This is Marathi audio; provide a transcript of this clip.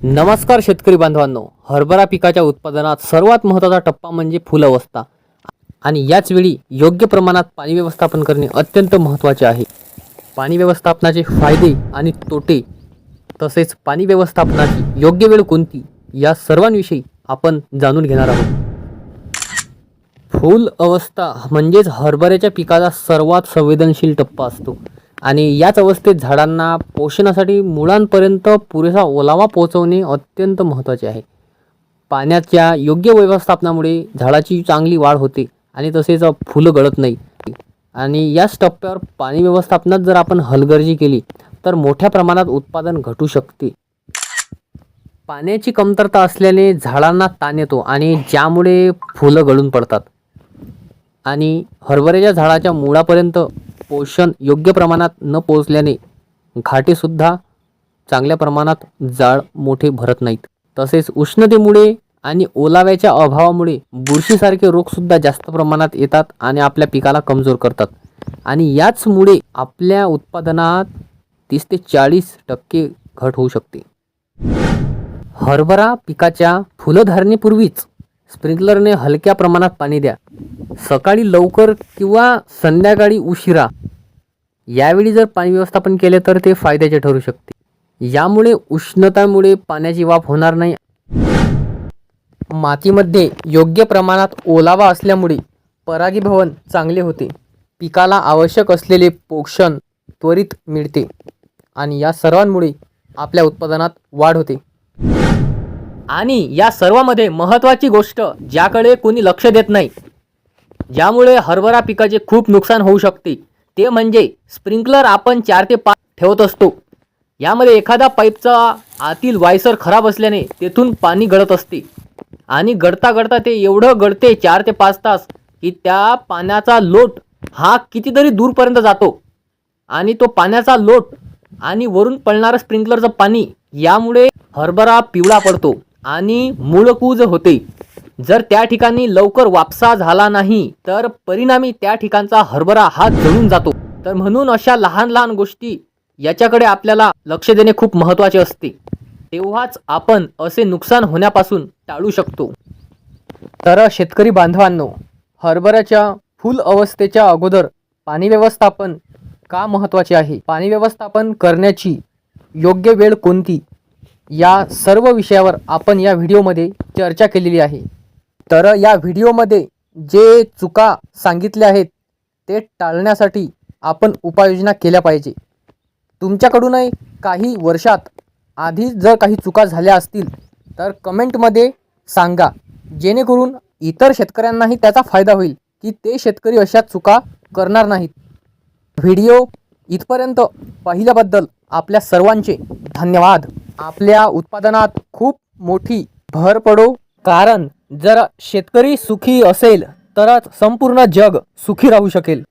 नमस्कार शेतकरी बांधवांनो. हरभरा पिकाच्या उत्पादनात सर्वात महत्त्वाचा टप्पा म्हणजे फुल अवस्था. आणि याच वेळी योग्य प्रमाणात पाणी व्यवस्थापन करणे अत्यंत महत्त्वाचे आहे. पाणी व्यवस्थापनाचे फायदे आणि तोटे तसेच पाणी व्यवस्थापनाची योग्य वेळ कोणती या सर्वांविषयी आपण जाणून घेणार आहोत. फूल अवस्था म्हणजेच हरभऱ्याच्या पिकाचा सर्वात संवेदनशील टप्पा असतो. आणि याच अवस्थेत झाडांना पोषणासाठी मुळांपर्यंत पुरेसा ओलावा पोहोचवणे अत्यंत महत्त्वाचे आहे. पाण्याच्या योग्य व्यवस्थापनामुळे झाडाची चांगली वाढ होते आणि तसेच फुलं गळत नाही. आणि याच टप्प्यावर पाणी व्यवस्थापनात जर आपण हलगर्जी केली तर मोठ्या प्रमाणात उत्पादन घटू शकते. पाण्याची कमतरता असल्याने झाडांना ताण येतो आणि ज्यामुळे फुलं गळून पडतात. आणि हरभऱ्याच्या झाडाच्या मुळापर्यंत पोषण योग्य प्रमाणात न पोचल्याने घाटेसुद्धा चांगल्या प्रमाणात जाळ मोठे भरत नाहीत. तसेच उष्णतेमुळे आणि ओलाव्याच्या अभावामुळे बुरशीसारखे रोगसुद्धा जास्त प्रमाणात येतात आणि आपल्या पिकाला कमजोर करतात. आणि याचमुळे आपल्या उत्पादनात तीस ते चाळीस टक्के घट होऊ शकते. हरभरा पिकाच्या फुलधारणेपूर्वीच स्प्रिंकलरने हलक्या प्रमाणात पाणी द्या. सकाळी लवकर किंवा संध्याकाळी उशिरा. यावेळी जर पाणी व्यवस्थापन केले तर ते फायद्याचे ठरू शकते. यामुळे उष्णतामुळे पाण्याची वाफ होणार नाही. मातीमध्ये योग्य प्रमाणात ओलावा असल्यामुळे परागीभवन चांगले होते. पिकाला आवश्यक असलेले पोषण त्वरित मिळते आणि या सर्वांमुळे आपल्या उत्पादनात वाढ होते. आणि या सर्वामध्ये महत्त्वाची गोष्ट ज्याकडे कोणी लक्ष देत नाही ज्यामुळे हरभरा पिकाचे खूप नुकसान होऊ शकते ते म्हणजे स्प्रिंकलर आपण चार ते पाच ठेवत असतो. यामध्ये एखादा पाईपचा आतील वायसर खराब असल्याने तेथून पाणी गळत असते. आणि गळता गळता ते एवढं गळते चार ते पाच तास की त्या पाण्याचा लोट हा कितीतरी दूरपर्यंत जातो. आणि तो पाण्याचा लोट आणि वरून पडणारं स्प्रिंकलरचं पाणी यामुळे हरभरा पिवळा पडतो. आणि मूळकूज होते. जर त्या ठिकाणी लवकर वापसा झाला नाही तर परिणामी त्या ठिकाणचा हरभरा हा जळून जातो. तर म्हणून अशा लहान लहान गोष्टी याच्याकडे आपल्याला लक्ष देणे खूप महत्त्वाचे असते. तेव्हाच आपण असे नुकसान होण्यापासून टाळू शकतो. तर शेतकरी बांधवांनो हरभऱ्याच्या फुल अवस्थेच्या अगोदर पाणी व्यवस्थापन का महत्त्वाचे आहे? पाणी व्यवस्थापन करण्याची योग्य वेळ कोणती? या सर्व विषयावर आपण या व्हिडिओमध्ये चर्चा केलेली आहे. तर या व्हिडिओमध्ये जे चुका सांगितल्या आहेत ते टाळण्यासाठी आपण उपाययोजना केल्या पाहिजे. तुमच्याकडूनही काही वर्षात आधी जर काही चुका झाल्या असतील तर कमेंटमध्ये सांगा. जेणेकरून इतर शेतकऱ्यांनाही त्याचा फायदा होईल की ते शेतकरी अशा चुका करणार नाहीत. व्हिडिओ इथपर्यंत पाहिल्याबद्दल आपल्या सर्वांचे धन्यवाद. आपल्या उत्पादनात खूप मोठी भर पडो. कारण जर शेतकरी सुखी असेल तरच संपूर्ण जग सुखी राहू शकेल.